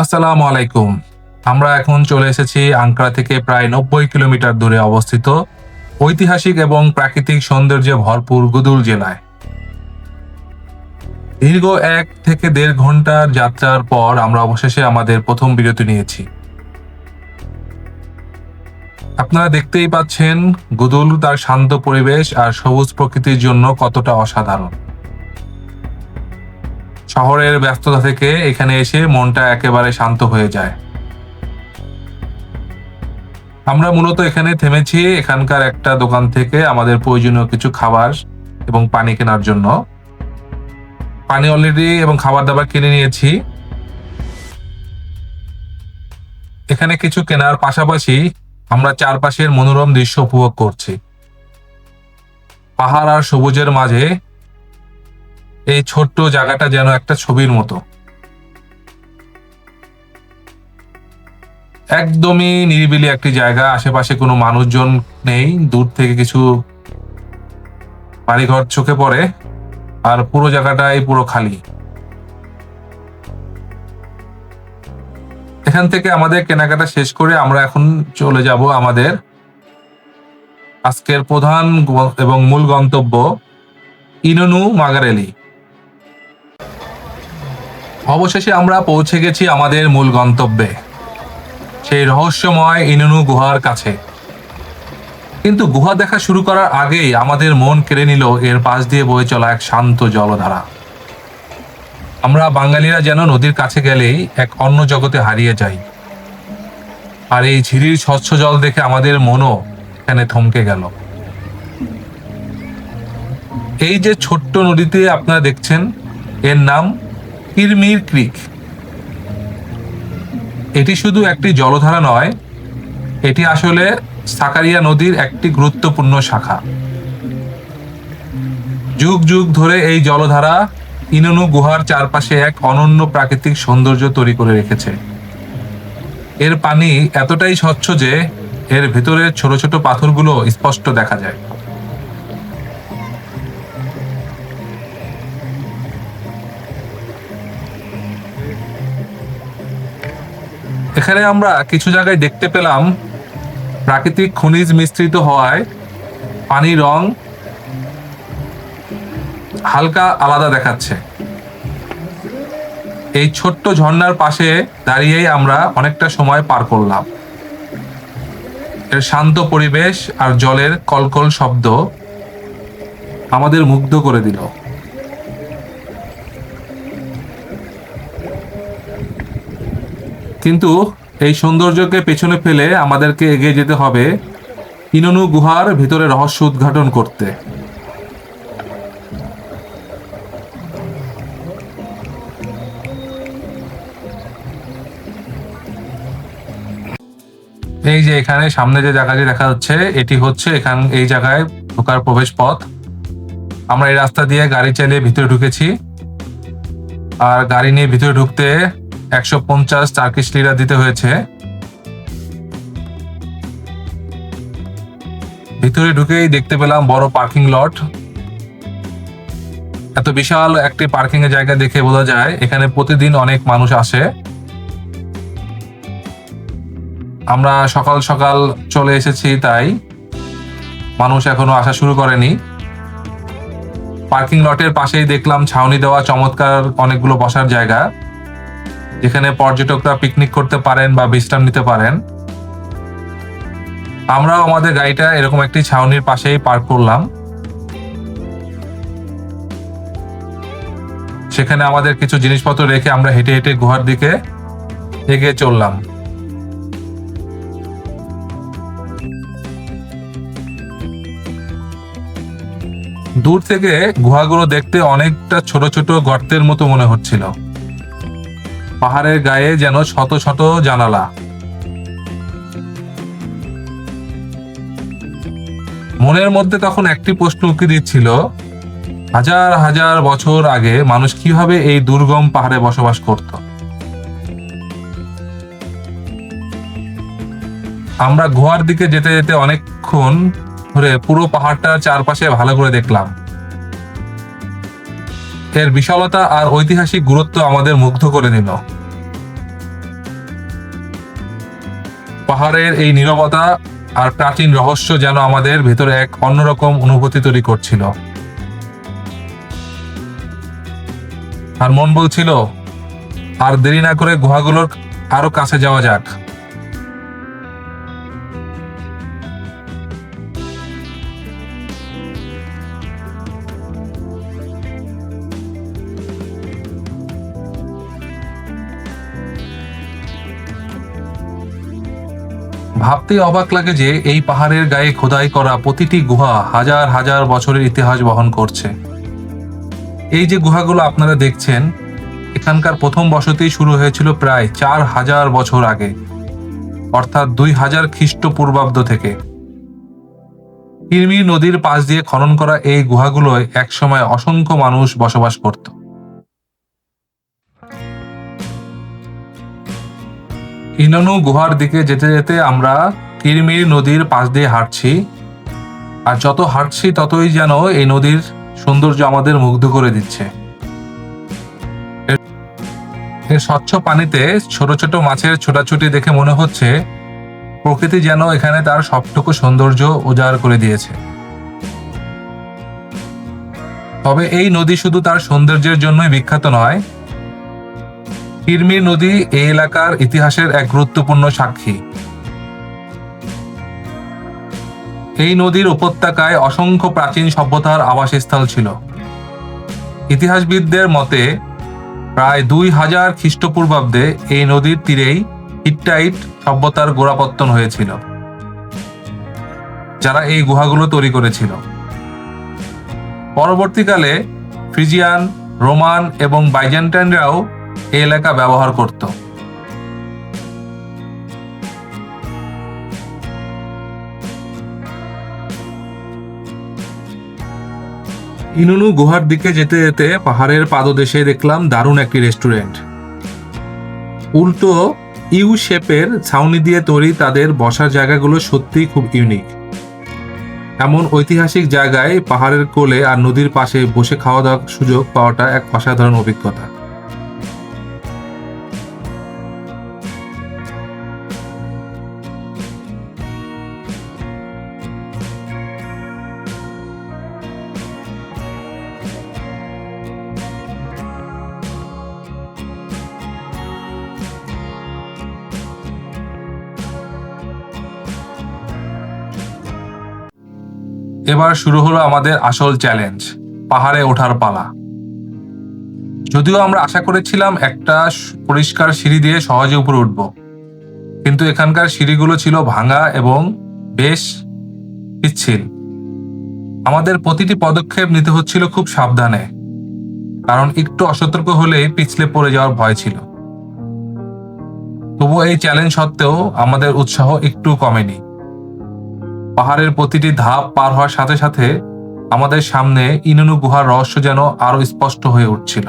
আসসালামু আলাইকুম। আমরা এখন চলে এসেছি আঙ্করা থেকে প্রায় নব্বই কিলোমিটার দূরে অবস্থিত ঐতিহাসিক এবং প্রাকৃতিক সৌন্দর্যে ভরপুর গুদুল জেলায়। দীর্ঘ এক থেকে দেড় ঘণ্টার যাত্রার পর আমরা অবশেষে আমাদের প্রথম বিরতি নিয়েছি। আপনারা দেখতেই পাচ্ছেন, গুদুল তার শান্ত পরিবেশ আর সবুজ প্রকৃতির জন্য কতটা অসাধারণ। শহরের ব্যস্ততা থেকে এখানে এসে মনটা একেবারে শান্ত হয়ে যায়। আমরা মূলত এখানে থেমেছি এখানকার একটা দোকান থেকে আমাদের প্রয়োজনীয় কিছু খাবার এবং পানি কেনার জন্য। পানি অলরেডি এবং খাবার দাবার কিনে নিয়েছি। এখানে কিছু কেনার পাশাপাশি আমরা চারপাশের মনোরম দৃশ্য উপভোগ করছি। পাহাড় আর সবুজের মাঝে এই ছোট্ট জায়গাটা যেন একটা ছবির মতো। একদমই নিরিবিলি একটি জায়গা, আশেপাশে কোনো মানুষজন নেই, দূর থেকে কিছু বাড়িঘর চোখে পড়ে, আর পুরো জায়গাটাই পুরো খালি। এখান থেকে আমাদের কেনাকাটা শেষ করে আমরা এখন চলে যাব আমাদের আজকের প্রধান এবং মূল গন্তব্য ইননু মাগারেলি। অবশেষে আমরা পৌঁছে গেছি আমাদের মূল গন্তব্যে। সেই রহস্যময় ইননু গুহার কাছে। কিন্তু গুহা দেখা শুরু করার আগেই আমাদের মন কেড়ে নিল এর পাশ দিয়ে বয়ে চলা এক শান্ত জলধারা। আমরা বাঙালিরা যেন নদীর কাছে গেলেই এক অন্য জগতে হারিয়ে যাই। আর এই ঝিরির স্বচ্ছ জল দেখে আমাদের মনও এখানে থমকে গেল। এই যে ছোট্ট নদীতে আপনারা দেখছেন, এর নাম কিরমির ক্রিক। এটি শুধু একটি জলধারা নয়, এটি আসলে সাকারিয়া নদীর একটি গুরুত্বপূর্ণ শাখা। যুগ যুগ ধরে এই জলধারা ইননু গুহার চারপাশে এক অনন্য প্রাকৃতিক সৌন্দর্য তৈরি করে রেখেছে। এর পানি এতটাই স্বচ্ছ যে এর ভেতরের ছোট ছোট পাথরগুলো স্পষ্ট দেখা যায়। এখানে আমরা কিছু জায়গায় দেখতে পেলাম প্রাকৃতিক খনিজ মিশ্রিত হওয়ায় পানির রং হালকা আলাদা দেখাচ্ছে। এই ছোট্ট ঝর্ণার পাশে দাঁড়িয়েই আমরা অনেকটা সময় পার করলাম। এর শান্ত পরিবেশ আর জলের কলকল শব্দ আমাদের মুগ্ধ করে দিল। কিন্তু এই সৌন্দর্যকে পেছনে ফেলে আমাদেরকে এগিয়ে যেতে হবে ইননু গুহার ভিতরে রহস্য উদ্ঘাটন করতে। এই যে এখানে সামনে যে জায়গাটি দেখা যাচ্ছে, এটি হচ্ছে এখান, এই জায়গায় ঢোকার প্রবেশ পথ। আমরা এই রাস্তা দিয়ে গাড়ি চালিয়ে ভিতরে ঢুকেছি। আর গাড়ি নিয়ে ভিতরে ঢুকতে একশো পঞ্চাশ টার্কিশ লিরা দিতে হয়েছে। ভিতরে ঢুকেই দেখতে পেলাম বড় পার্কিং লট এত বিশাল একটি পার্কিং এর জায়গা দেখে বোঝা যায়, এখানে প্রতিদিন অনেক মানুষ আসে। আমরা সকাল সকাল চলে এসেছি, তাই মানুষ এখনও আসা শুরু করেনি। পার্কিং লটের পাশেই দেখলাম ছাউনি দেওয়া চমৎকার অনেকগুলো বসার জায়গা। যেখানে পর্যটকরা পিকনিক করতে পারেন বা বিশ্রাম নিতে পারেন। আমরাও আমাদের গাড়িটা এরকম একটি ছাউনির পাশেই পার্ক করলাম। সেখানে আমাদের কিছু জিনিসপত্র রেখে আমরা হেঁটে হেঁটে গুহার দিকে এগিয়ে চললাম। দূর থেকে গুহাগুলো দেখতে অনেকটা ছোট ছোট গর্তের মতো মনে হচ্ছিল। পাহাড়ের গায়ে যেন শত শত জানালা। মনের মধ্যে তখন একটি প্রশ্ন উকি দিচ্ছিল, হাজার হাজার বছর আগে মানুষ কীভাবে এই দুর্গম পাহাড়ে বসবাস করত? আমরা গুহার দিকে যেতে যেতে অনেকক্ষণ ধরে পুরো পাহাড়টার চারপাশে ভালো করে দেখলাম। এর বিশালতা আর ঐতিহাসিক গুরুত্ব আমাদের মুগ্ধ করে দিল। পাহাড়ের এই নীরবতা আর প্রাচীন রহস্য যেন আমাদের ভেতরে এক অন্যরকম অনুভূতি তৈরি করছিল। আর মন বলছিল, আর দেরি না করে গুহাগুলোর আরও কাছে যাওয়া যাক। ভাবতে অবাক লাগে যে এই পাহাড়ের গায়ে খোদাই করা প্রতিটি গুহা হাজার হাজার বছরের ইতিহাস বহন করছে। এই যে গুহাগুলো আপনারা দেখছেন, এখানকার প্রথম বসতি শুরু হয়েছিল প্রায় চার হাজার বছর আগে, অর্থাৎ দুই হাজার খ্রিস্টপূর্বাব্দ থেকে। কিরমি নদীর পাশ দিয়ে খনন করা এই গুহাগুলোয় একসময় অসংখ্য মানুষ বসবাস করত। ইনানু গুহার দিকে যেতে যেতে আমরা কিরমির নদীর পাশ দিয়ে হাঁটছি। আর যত হাঁটছি ততই যেন এই নদীর সৌন্দর্য আমাদের মুগ্ধ করে দিচ্ছে। এর- স্বচ্ছ পানিতে ছোট ছোট মাছের ছোটাছুটি দেখে মনে হচ্ছে প্রকৃতি যেন এখানে তার সবটুকু সৌন্দর্য উজাড় করে দিয়েছে। তবে এই নদী শুধু তার সৌন্দর্যের জন্যই বিখ্যাত নয় কিরমির নদী এই এলাকার ইতিহাসের এক গুরুত্বপূর্ণ সাক্ষী। এই নদীর উপত্যকায় অসংখ্য প্রাচীন সভ্যতার আবাসস্থল ছিল। ইতিহাসবিদদের মতে, প্রায় দুই হাজার খ্রিস্টপূর্বাব্দে এই নদীর তীরেই হিট্টাইট সভ্যতার গোড়াপত্তন হয়েছিল, যারা এই গুহাগুলো তৈরি করেছিল। পরবর্তীকালে ফ্রিজিয়ান, রোমান এবং বাইজেন্টাইনরাও এই এলাকা ব্যবহার করত। ইনুনু গুহার দিকে যেতে যেতে পাহাড়ের পাদদেশে দেখলাম দারুণ একটি রেস্টুরেন্ট। উল্টো ইউ শেপের ছাউনি দিয়ে তৈরি তাদের বসার জায়গাগুলো সত্যিই খুব ইউনিক এমন ঐতিহাসিক জায়গায় পাহাড়ের কোলে আর নদীর পাশে বসে খাওয়া দাওয়ার সুযোগ পাওয়াটা এক অসাধারণ অভিজ্ঞতা। এবার শুরু হলো আমাদের আসল চ্যালেঞ্জ পাহাড়ে ওঠার পালা। যদিও আমরা আশা করেছিলাম একটা পরিষ্কার সিঁড়ি দিয়ে সহজে উপরে উঠব, কিন্তু এখানকার সিঁড়িগুলো ছিল ভাঙা এবং বেশ পিচ্ছিল। আমাদের প্রতিটি পদক্ষেপ নিতে হচ্ছিল খুব সাবধানে, কারণ একটু অসতর্ক হলেই পিছলে পড়ে যাওয়ার ভয় ছিল। তবু এই চ্যালেঞ্জ সত্ত্বেও আমাদের উৎসাহ একটু কমেনি। পাহাড়ের প্রতিটি ধাপ পার হওয়ার সাথে সাথে আমাদের সামনে ইনুনু গুহার রহস্য যেন আরও স্পষ্ট হয়ে উঠছিল।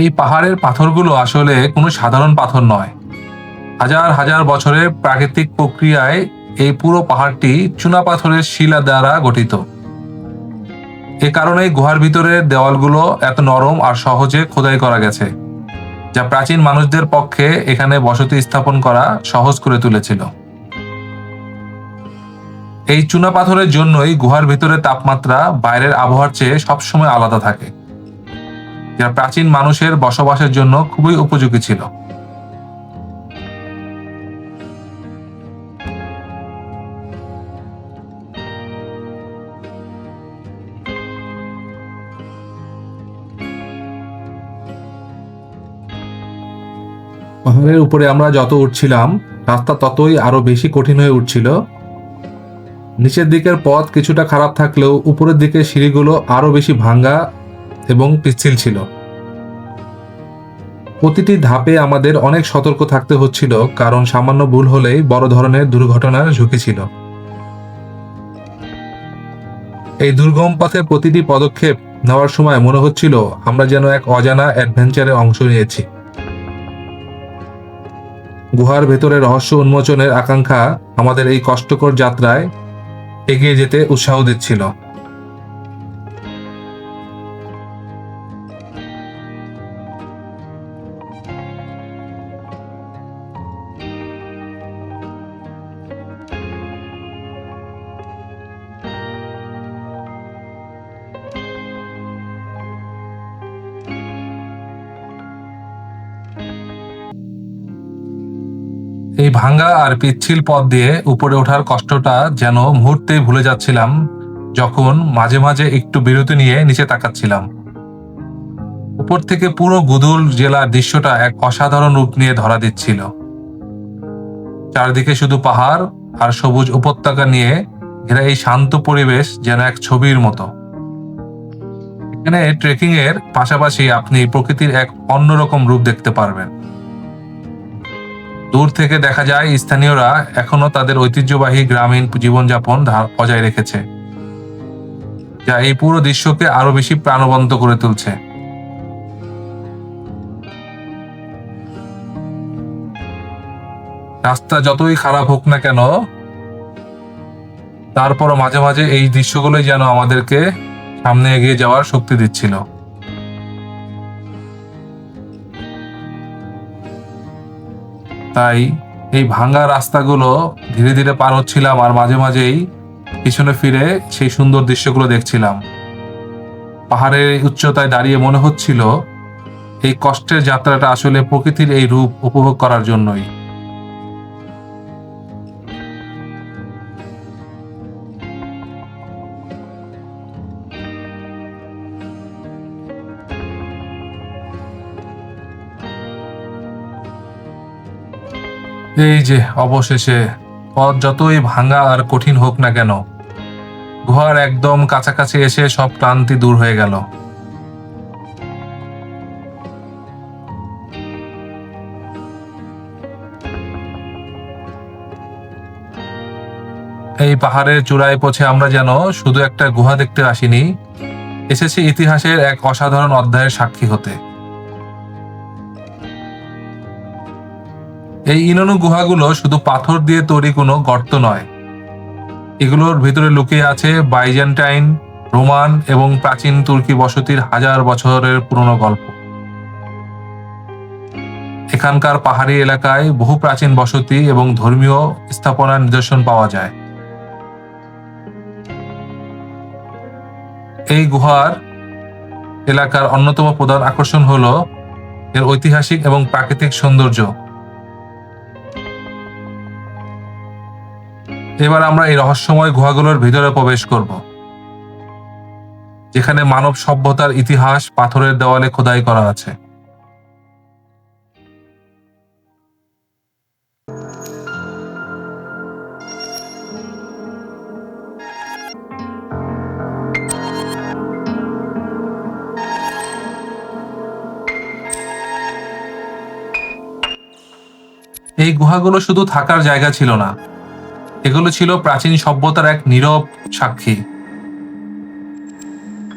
এই পাহাড়ের পাথরগুলো আসলে কোনো সাধারণ পাথর নয়। হাজার হাজার বছরের প্রাকৃতিক প্রক্রিয়ায় এই পুরো পাহাড়টি চুনা পাথরের শিলা দ্বারা গঠিত। এ কারণেই গুহার ভিতরের দেওয়ালগুলো এত নরম আর সহজে খোদাই করা গেছে, যা প্রাচীন মানুষদের পক্ষে এখানে বসতি স্থাপন করা সহজ করে তুলেছিল। এই চুনা পাথরের জন্যই গুহার ভিতরে তাপমাত্রা বাইরের আবহাওয়ার চেয়ে সবসময় আলাদা থাকে, যা প্রাচীন মানুষের বসবাসের জন্য খুবই উপযোগী ছিল। পাহাড়ের উপরে আমরা যত উঠছিলাম, রাস্তা ততই আরও বেশি কঠিন হয়ে উঠছিল। নিচের দিকের পথ কিছুটা খারাপ থাকলেও উপরের দিকে সিঁড়িগুলো আরও বেশি ভাঙ্গা এবং পিচ্ছিল ছিল। প্রতিটি ধাপে আমাদের অনেক সতর্ক থাকতে হচ্ছিল, কারণ সামান্য ভুল হলেই বড় ধরনের দুর্ঘটনার ঝুঁকি ছিল। এই দুর্গম পথে প্রতিটি পদক্ষেপ নেওয়ার সময় মনে হচ্ছিল আমরা যেন এক অজানা অ্যাডভেঞ্চারে অংশ নিয়েছি। গুহার ভেতরে রহস্য উন্মোচনের আকাঙ্ক্ষা আমাদের এই কষ্টকর যাত্রায় এগিয়ে যেতে উৎসাহ দিচ্ছিল। ভাঙ্গা আর পিচ্ছিল পথ দিয়ে উপরে ওঠার কষ্টটা যেন মুহূর্তেই ভুলে যাচ্ছিলাম, যখন মাঝে মাঝে একটু বিরতি নিয়ে নিচে তাকাচ্ছিলাম। উপর থেকে পুরো গুদুল জেলার দৃশ্যটা এক অসাধারণ রূপ নিয়ে ধরা দিচ্ছিল। চারদিকে শুধু পাহাড় আর সবুজ উপত্যকা নিয়ে ঘেরা এই শান্ত পরিবেশ যেন এক ছবির মতো। এখানে ট্রেকিং এর পাশাপাশি আপনি প্রকৃতির এক অন্যরকম রূপ দেখতে পারবেন। দূর থেকে দেখা যায় স্থানীয়রা এখনও তাদের ঐতিহ্যবাহী গ্রামীণ জীবনযাপন বজায় রেখেছে, যা এই পুরো দৃশ্যকে আরও বেশি প্রাণবন্ত করে তুলছে। রাস্তা যতই খারাপ হোক না কেন, তারপরও মাঝে মাঝে এই দৃশ্যগুলোই যেন আমাদেরকে সামনে এগিয়ে যাওয়ার শক্তি দিচ্ছিল। তাই এই ভাঙা রাস্তাগুলো ধীরে ধীরে পার হচ্ছিলাম আর মাঝে মাঝেই পিছনে ফিরে সেই সুন্দর দৃশ্যগুলো দেখছিলাম। পাহাড়ের উচ্চতায় দাঁড়িয়ে মনে হচ্ছিল এই কষ্টের যাত্রাটা আসলে প্রকৃতির এই রূপ উপভোগ করার জন্যই। এই যে অবশেষে, পথ যতই ভাঙা আর কঠিন হোক না কেন, গুহার একদম কাছাকাছি এসে সব ক্লান্তি দূর হয়ে গেল। এই পাহাড়ের চূড়ায় পৌঁছে আমরা যেন শুধু একটা গুহা দেখতে আসিনি, এসেছি ইতিহাসের এক অসাধারণ অধ্যায়ের সাক্ষী হতে। এই ইননু গুহাগুলো শুধু পাথর দিয়ে তৈরি কোনো গর্ত নয়। এগুলোর ভিতরে লুকিয়ে আছে বাইজেন্টাইন, রোমান এবং প্রাচীন তুর্কি বসতির হাজার বছরের পুরনো গল্প। এখানকার পাহাড়ি এলাকায় বহু প্রাচীন বসতি এবং ধর্মীয় স্থাপনার নিদর্শন পাওয়া যায়। এই গুহার এলাকার অন্যতম প্রধান আকর্ষণ হলো এর ঐতিহাসিক এবং প্রাকৃতিক সৌন্দর্য। এবার আমরা এই রহস্যময় গুহাগুলোর ভিতরে প্রবেশ করব, যেখানে মানব সভ্যতার ইতিহাস পাথরের দেওয়ালে খোদাই করা আছে। এই গুহাগুলো শুধু থাকার জায়গা ছিল না এগুলো ছিল প্রাচীন সভ্যতার এক নীরব সাক্ষী।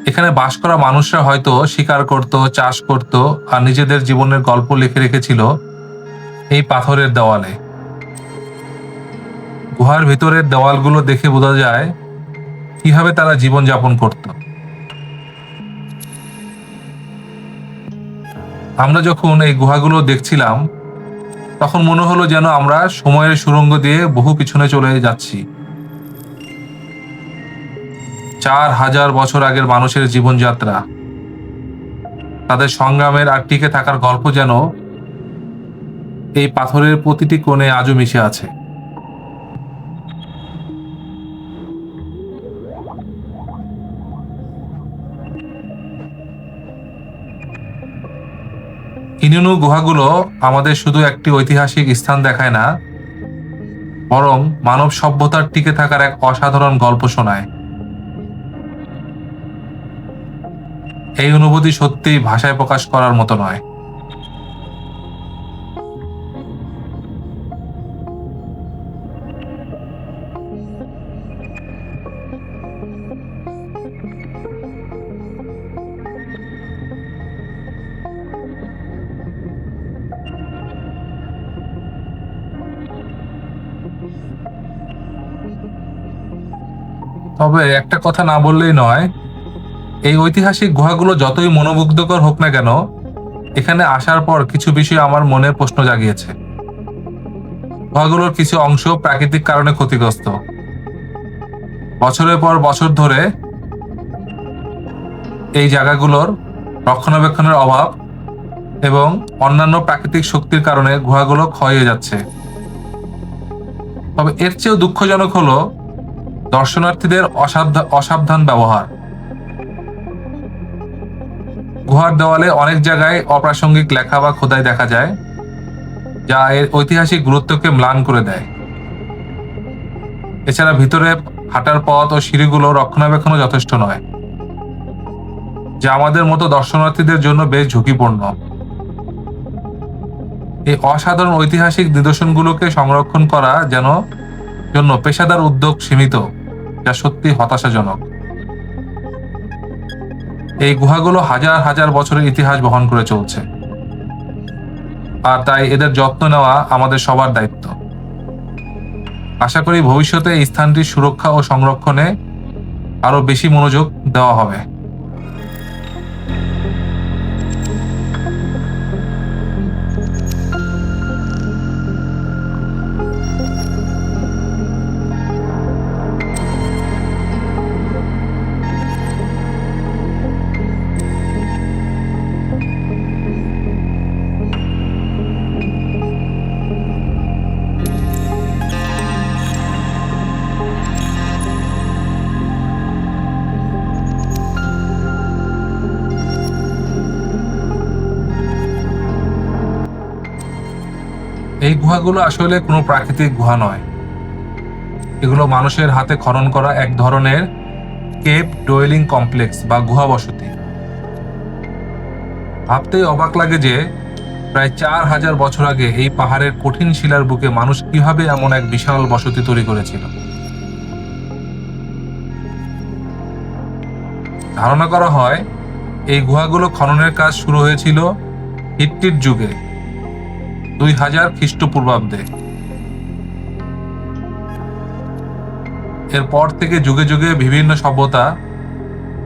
এখানে বাস করা মানুষরা হয়তো শিকার করত, চাষ করত আর নিজেদের জীবনের গল্প লিখে রেখেছিল এই পাথরের দেওয়ালে। গুহার ভিতরের দেওয়ালগুলো দেখে বোঝা যায় কীভাবে তারা জীবন যাপন করত। আমরা যখন এই গুহাগুলো দেখছিলাম তখন মনে হলো যেন আমরা সময়ের সুরঙ্গ দিয়ে বহু পিছনে চলে যাচ্ছি। চার হাজার বছর আগের মানুষের জীবনযাত্রা। তাদের সংগ্রামের আর টিকে থাকার গল্প যেন এই পাথরের প্রতিটি কোণে আজও মিশে আছে। ইনুনু গুহাগুলো আমাদের শুধু একটি ঐতিহাসিক স্থান দেখায় না, বরং মানব সভ্যতার টিকে থাকার এক অসাধারণ গল্প শোনায়। এই অনুভূতি সত্যিই ভাষায় প্রকাশ করার মতো নয়। তবে একটা কথা না বললেই নয়। এই ঐতিহাসিক গুহাগুলো যতই মনোমুগ্ধকর হোক না কেন, এখানে আসার পর কিছু বিষয় আমার মনে প্রশ্ন জাগিয়েছে। গুহাগুলোর কিছু অংশ প্রাকৃতিক কারণে ক্ষতিগ্রস্ত। বছরের পর বছর ধরে এই জায়গাগুলোর রক্ষণাবেক্ষণের অভাব এবং অন্যান্য প্রাকৃতিক শক্তির কারণে গুহাগুলো ক্ষয়ে যাচ্ছে। তবে এর চেয়েও দুঃখজনক হলো দর্শনার্থীদের অসাবধান ব্যবহার। গুহার দেওয়ালে অনেক জায়গায় অপ্রাসঙ্গিক লেখা বা খোদাই দেখা যায়, যা এর ঐতিহাসিক গুরুত্বকে ম্লান করে দেয়। এছাড়া ভিতরে হাঁটার পথ ও সিঁড়িগুলো রক্ষণাবেক্ষণও যথেষ্ট নয়, যা আমাদের মতো দর্শনার্থীদের জন্য বেশ ঝুঁকিপূর্ণ। এই অসাধারণ ঐতিহাসিক নিদর্শনগুলোকে সংরক্ষণ করা যেন জন্য পেশাদার উদ্যোগ সীমিত। যা সত্যি হতাশাজনক। এই গুহাগুলো হাজার হাজার বছরের ইতিহাস বহন করে চলছে। আর তাই এদের যত্ন নেওয়া আমাদের সবার দায়িত্ব। আশা করি ভবিষ্যতে এই স্থানটির সুরক্ষা ও সংরক্ষণে আরও বেশি মনোযোগ দেওয়া হবে। গুহাগুলো আসলে কোনো প্রাকৃতিক গুহা নয়। এগুলো মানুষের হাতে খনন করা এক ধরনের কেপ ডোয়েলিং কমপ্লেক্স বা গুহা বসতি। ভাবতেই অবাক লাগে যে প্রায় চার হাজার বছর আগে এই পাহাড়ের কঠিন শিলার বুকে মানুষ কীভাবে এমন এক বিশাল বসতি তৈরি করেছিল। ধারণা করা হয়, এই গুহাগুলো খননের কাজ শুরু হয়েছিল হিট্টির যুগে। দুই হাজার খ্রিস্টপূর্বাব্দে। এরপর থেকে যুগে যুগে বিভিন্ন সভ্যতা,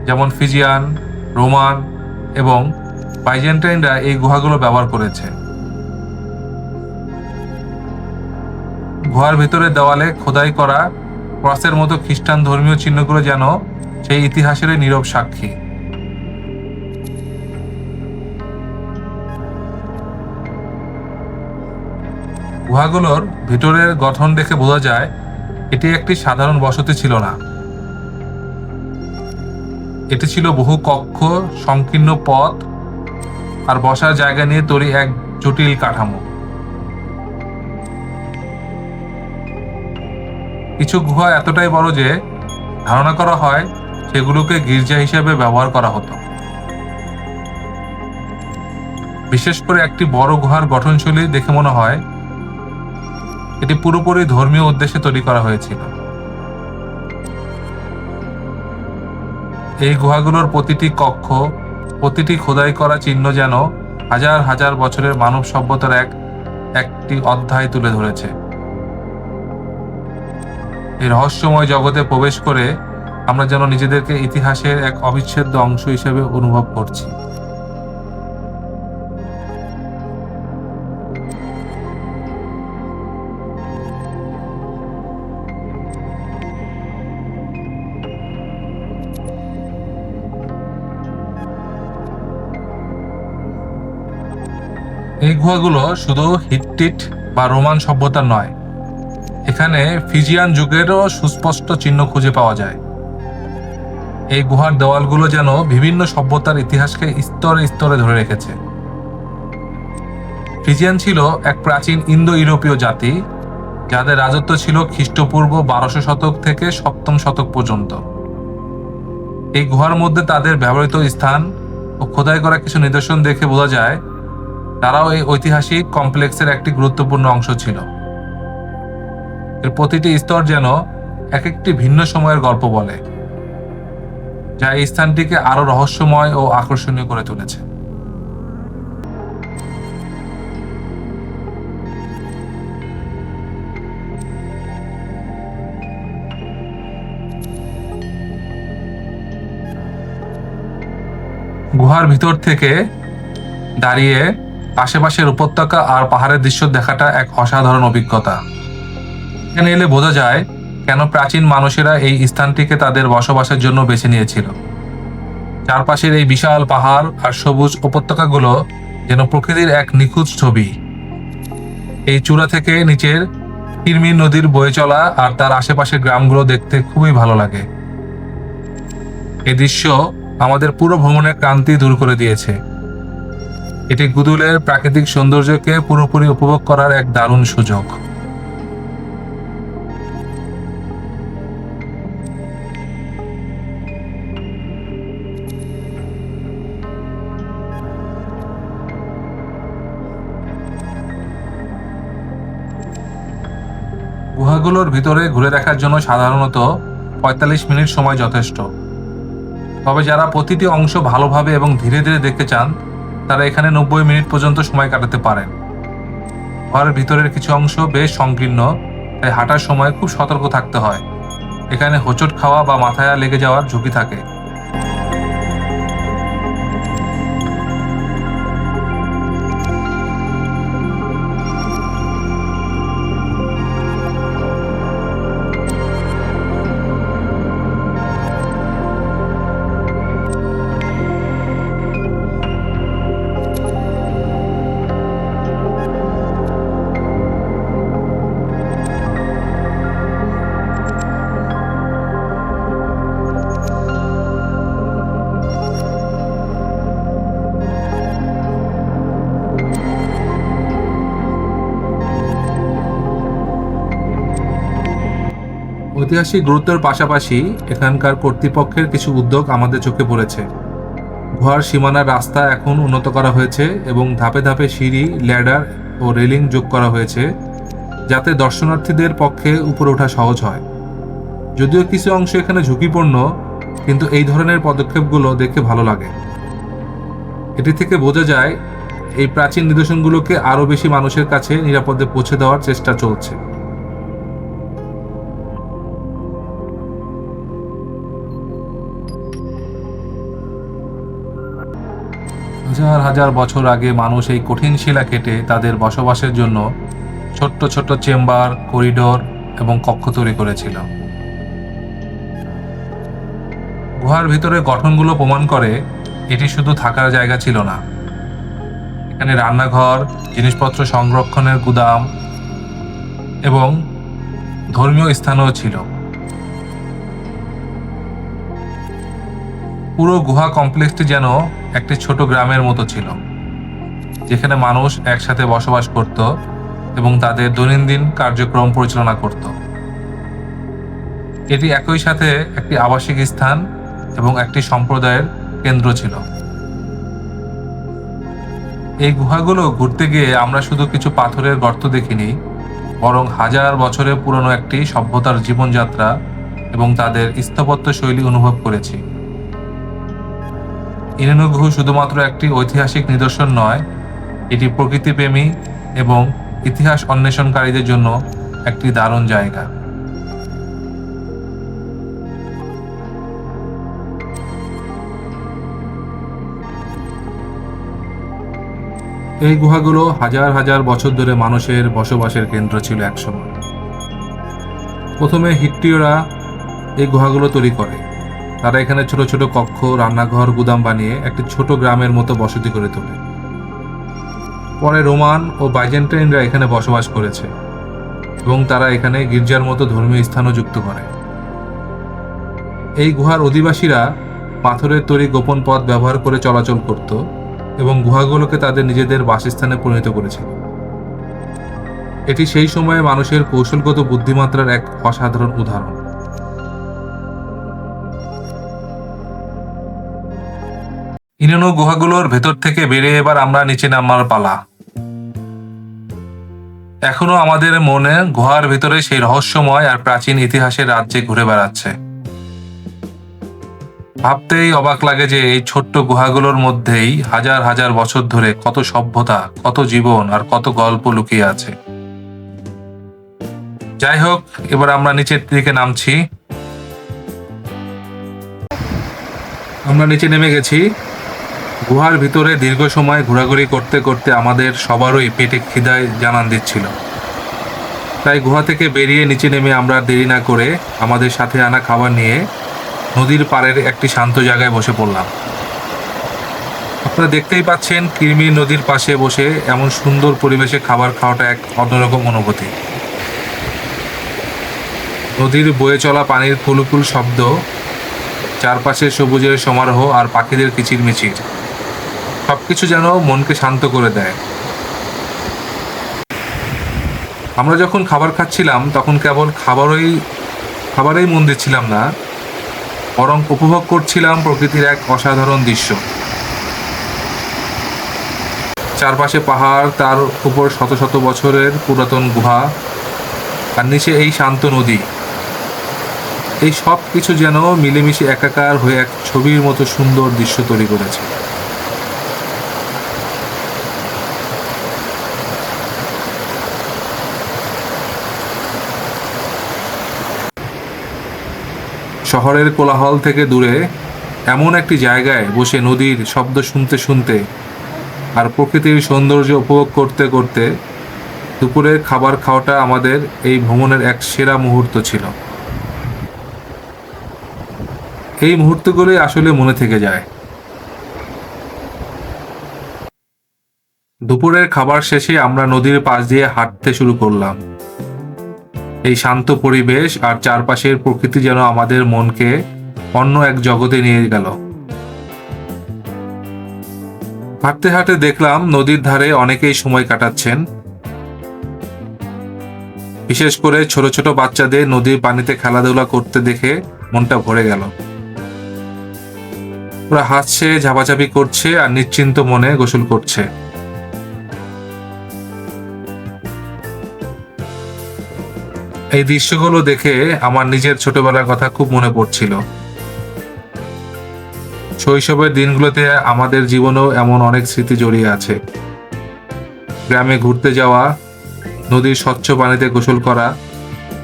যেমন ফিজিয়ান, রোমান এবং বাইজেন্টাইনরা এই গুহাগুলো ব্যবহার করেছে। গুহার ভিতরে দেওয়ালে খোদাই করা ক্রসের মতো খ্রিস্টান ধর্মীয় চিহ্নগুলো যেন সেই ইতিহাসের নীরব সাক্ষী। গুহাগুলোর ভিতরের গঠন দেখে বোঝা যায়, এটি একটি সাধারণ বসতি ছিল না। এটি ছিল বহু কক্ষ, সংকীর্ণ পথ আর বসার জায়গা নিয়ে তৈরি এক জটিল কাঠামো। কিছু গুহা এতটাই বড় যে, ধারণা করা হয় সেগুলোকে গির্জা হিসেবে ব্যবহার করা হতো। বিশেষ করে একটি বড় গুহার গঠনশৈলী দেখে মনে হয় এটি পুরোপুরি ধর্মীয় উদ্দেশ্যে তৈরি করা হয়েছিল। এই গুহাগুলোর প্রতিটি কক্ষ, প্রতিটি খোদাই করা চিহ্ন যেন হাজার হাজার বছরের মানব সভ্যতার এক, একটি অধ্যায় তুলে ধরেছে। এই রহস্যময় জগতে প্রবেশ করে আমরা যেন নিজেদেরকে ইতিহাসের এক অবিচ্ছেদ্য অংশ হিসেবে অনুভব করছি। এই গুহাগুলো শুধু হিটটিট বা রোমান সভ্যতার নয়, এখানে ফিজিয়ান যুগেরও সুস্পষ্ট চিহ্ন খুঁজে পাওয়া যায়। এই গুহার দেওয়ালগুলো যেন বিভিন্ন সভ্যতার ইতিহাসকে স্তরে স্তরে ধরে রেখেছে। ফিজিয়ান ছিল এক প্রাচীন ইন্দো ইউরোপীয় জাতি, যাদের রাজত্ব ছিল খ্রিস্টপূর্ব বারোশো শতক থেকে সপ্তম শতক পর্যন্ত। এই গুহার মধ্যে তাদের ব্যবহৃত স্থান ও খোদাই করা কিছু নিদর্শন দেখে বোঝা যায় তারাও এই ঐতিহাসিক কমপ্লেক্সের একটি গুরুত্বপূর্ণ অংশ ছিল। এর প্রতিটি স্তর যেন এক একটি ভিন্ন সময়ের গল্প বলে, যা এই স্থানটিকে আরও রহস্যময় ও আকর্ষণীয় করে তুলেছে। গুহার ভিতর থেকে দাঁড়িয়ে আশেপাশের উপত্যকা আর পাহাড়ের দৃশ্য দেখাটা এক অসাধারণ অভিজ্ঞতা। এখানে এলে বোঝা যায় কেন প্রাচীন মানুষেরা এই স্থানটিকে তাদের বসবাসের জন্য বেছে নিয়েছিল। চারপাশের এই বিশাল পাহাড় আর সবুজ উপত্যকাগুলো যেন প্রকৃতির এক নিখুঁত ছবি। এই চূড়া থেকে নিচের কিরমির নদীর বয়ে চলা আর তার আশেপাশের গ্রামগুলো দেখতে খুবই ভালো লাগে। এই দৃশ্য আমাদের পুরো ভ্রমণের ক্রান্তি দূর করে দিয়েছে। এটি গুদুলের প্রাকৃতিক সৌন্দর্যকে পুরোপুরি উপভোগ করার এক দারুণ সুযোগ। গুহাগুলোর ভিতরে ঘুরে দেখার জন্য সাধারণত পঁয়তাল্লিশ মিনিট সময় যথেষ্ট। তবে যারা প্রতিটি অংশ ভালোভাবে এবং ধীরে ধীরে দেখতে চান তারা এখানে নব্বই মিনিট পর্যন্ত সময় কাটাতে পারেন। ঘরের ভিতরের কিছু অংশ বেশ সংকীর্ণ, তাই হাঁটার সময় খুব সতর্ক থাকতে হয়। এখানে হোঁচট খাওয়া বা মাথায় লেগে যাওয়ার ঝুঁকি থাকে। ঐতিহাসিক গুরুত্বের পাশাপাশি এখানকার কর্তৃপক্ষের কিছু উদ্যোগ আমাদের চোখে পড়েছে। গুহার সীমানার রাস্তা এখন উন্নত করা হয়েছে এবং ধাপে ধাপে সিঁড়ি, ল্যাডার ও রেলিং যোগ করা হয়েছে, যাতে দর্শনার্থীদের পক্ষে উপরে ওঠা সহজ হয়। যদিও কিছু অংশ এখানে ঝুঁকিপূর্ণ, কিন্তু এই ধরনের পদক্ষেপগুলো দেখে ভালো লাগে। এটি থেকে বোঝা যায়, এই প্রাচীন নিদর্শনগুলোকে আরও বেশি মানুষের কাছে নিরাপদে পৌঁছে দেওয়ার চেষ্টা চলছে। হাজার হাজার বছর আগে মানুষ এই কঠিন শিলা কেটে তাদের বসবাসের জন্য ছোট্ট ছোট্ট চেম্বার, করিডোর এবং কক্ষ তৈরি করেছিল। গুহার ভিতরে গঠনগুলো প্রমাণ করে এটি শুধু থাকার জায়গা ছিল না। এখানে রান্নাঘর, জিনিসপত্র সংরক্ষণের গুদাম এবং ধর্মীয় স্থানও ছিল। পুরো গুহা কমপ্লেক্সটি যেন একটি ছোট গ্রামের মতো ছিল, যেখানে মানুষ একসাথে বসবাস করত এবং তাদের দৈনন্দিন কার্যক্রম পরিচালনা করত। এটি একই সাথে একটি আবাসিক স্থান এবং একটি সম্প্রদায়ের কেন্দ্র ছিল। এই গুহাগুলো ঘুরতে গিয়ে আমরা শুধু কিছু পাথরের গর্ত দেখিনি, বরং হাজার বছরের পুরনো একটি সভ্যতার জীবনযাত্রা এবং তাদের স্থাপত্য শৈলী অনুভব করেছি। ইনানু গুহা শুধুমাত্র একটি ঐতিহাসিক নিদর্শন নয়, এটি প্রকৃতিপ্রেমী এবং ইতিহাস অন্বেষণকারীদের জন্য একটি দারুণ জায়গা। এই গুহাগুলো হাজার হাজার বছর ধরে মানুষের বসবাসের কেন্দ্র ছিল একসময় প্রথমে হিট্টিয়রা এই গুহাগুলো তৈরি করে। তারা এখানে ছোট ছোট কক্ষ, রান্নাঘর, গুদাম বানিয়ে একটি ছোট গ্রামের মতো বসতি করে তোলে। পরে রোমান ও বাইজেন্টাইনরা এখানে বসবাস করেছে এবং তারা এখানে গির্জার মতো ধর্মীয় স্থানও যুক্ত করে। এই গুহার অধিবাসীরা পাথরের তৈরি গোপন পথ ব্যবহার করে চলাচল করত এবং গুহাগুলোকে তাদের নিজেদের বাসস্থানে পরিণত করেছিল। এটি সেই সময়ে মানুষের কৌশলগত বুদ্ধিমাত্রার এক অসাধারণ উদাহরণ। ইনানো গুহাগুলোর ভেতর থেকে বেরিয়ে এবার আমরা নিচে নামার পালা। এখনও আমাদের মনে গুহার ভিতরে সেই রহস্যময় আর প্রাচীন ইতিহাসের রাজ্যে ঘুরে বেড়াচ্ছে। ভাবতেই অবাক লাগে যে এই ছোট্ট গুহাগুলোর মধ্যেই হাজার হাজার বছর ধরে কত সভ্যতা, কত জীবন আর কত গল্প লুকিয়ে আছে। যাই হোক, এবার আমরা নিচের দিকে নামছি। আমরা নিচে নেমে গেছি। গুহার ভিতরে দীর্ঘ সময় ঘোরাঘুরি করতে করতে আমাদের সবারই পেটে খিদায় জানান দিচ্ছিল। তাই গুহা থেকে বেরিয়ে নিচে নেমে আমরা দেরি না করে আমাদের সাথে আনা খাবার নিয়ে নদীর পাড়ের একটি শান্ত জায়গায় বসে পড়লাম। আপনারা দেখতেই পাচ্ছেন কিরমির নদীর পাশে বসে এমন সুন্দর পরিবেশে খাবার খাওয়াটা এক অন্যরকম অনুভূতি। নদীর বয়ে চলা পানির ফুলকুল শব্দ, চারপাশে সবুজের সমারোহ আর পাখিদের কিচিরমিচির। সবকিছু যেন মনকে শান্ত করে দেয়। আমরা যখন খাবার খাচ্ছিলাম, তখন কেবল খাবারই খাবারেই মন দিচ্ছিলাম না, বরং উপভোগ করছিলাম প্রকৃতির এক অসাধারণ দৃশ্য। চারপাশে পাহাড়, তার উপর শত শত বছরের পুরাতন গুহা, আর নিচে এই শান্ত নদী। এই সব কিছু যেন মিলেমিশে একাকার হয়ে এক ছবির মতো সুন্দর দৃশ্য তৈরি করেছে। শহরের কোলাহল থেকে দূরে এমন একটি জায়গায় বসে নদীর শব্দ শুনতে শুনতে আর প্রকৃতির সৌন্দর্য উপভোগ করতে করতে দুপুরের খাবার খাওয়াটা আমাদের এই ভ্রমণের এক সেরা মুহূর্ত ছিল। এই মুহূর্তগুলোই আসলে মনে থেকে যায়। দুপুরের খাবার শেষে আমরা নদীর পাশ দিয়ে হাঁটতে শুরু করলাম। এই শান্ত পরিবেশ আর চারপাশের প্রকৃতি যেন আমাদের মনকে অন্য এক জগতে নিয়ে গেল। হাঁটতে হাঁটতে দেখলাম নদীর ধারে অনেকেই সময় কাটাচ্ছেন। বিশেষ করে ছোট ছোট বাচ্চাদের নদীর পানিতে খেলাধুলা করতে দেখে মনটা ভরে গেল। ওরা হাসছে ঝাপাঝাপি করছে আর নিশ্চিন্ত মনে গোসল করছে। এই দৃশ্যগুলো দেখে আমার নিজের ছোটবেলার কথা খুব মনে পড়ছিল। শৈশবের দিনগুলোতে আমাদের জীবনেও এমন অনেক স্মৃতি জড়িয়ে আছে। গ্রামে ঘুরতে যাওয়া, নদীর স্বচ্ছ পানিতে গোসল করা,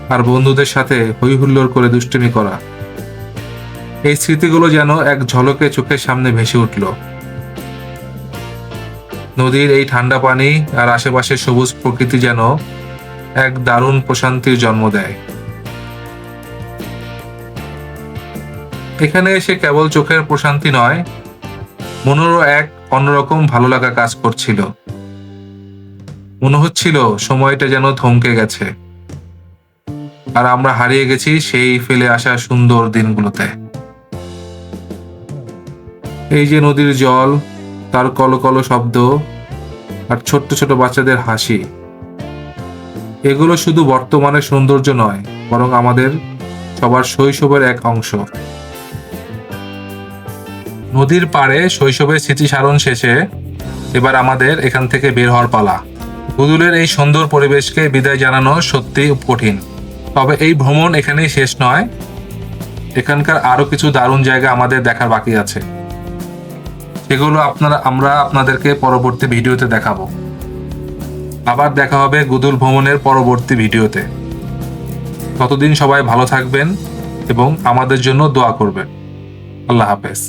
আর বন্ধুদের সাথে হই হুল্লোড় করে দুষ্টুমি করা। এই স্মৃতিগুলো যেন এক ঝলকে চোখের সামনে ভেসে উঠল। নদীর এই ঠান্ডা পানি আর আশেপাশের সবুজ প্রকৃতি যেন এক দারুণ প্রশান্তির জন্ম দেয়। এখানে এসে কেবল চোখের প্রশান্তি নয়, মনেরও এক অন্যরকম ভালো লাগা কাজ করছিল। মনে হচ্ছিল সময়টা যেন থমকে গেছে। আর আমরা হারিয়ে গেছি সেই ফেলে আসা সুন্দর দিনগুলোতে। এই যে নদীর জল, তার কলকল শব্দ, আর ছোট্ট ছোট বাচ্চাদের হাসি। এগুলো শুধু বর্তমানে সৌন্দর্য নয়, বরং আমাদের সবার শৈশবের এক অংশ। নদীর পাড়ে শৈশবের স্মৃতিসারণ শেষে এবার আমাদের এখান থেকে বের হওয়ার পালা। গুদুলের এই সুন্দর পরিবেশকে বিদায় জানানো সত্যি কঠিন। তবে এই ভ্রমণ এখানেই শেষ নয়, এখানকার আরও কিছু দারুণ জায়গা আমাদের দেখার বাকি আছে। সেগুলো আপনারা, আমরা আপনাদেরকে পরবর্তী ভিডিওতে দেখাবো। আবার দেখা হবে গুদুল ভ্রমণের পরবর্তী ভিডিওতে। ততদিন সবাই ভালো থাকবেন এবং আমাদের জন্য দোয়া করবেন। আল্লাহ হাফেজ।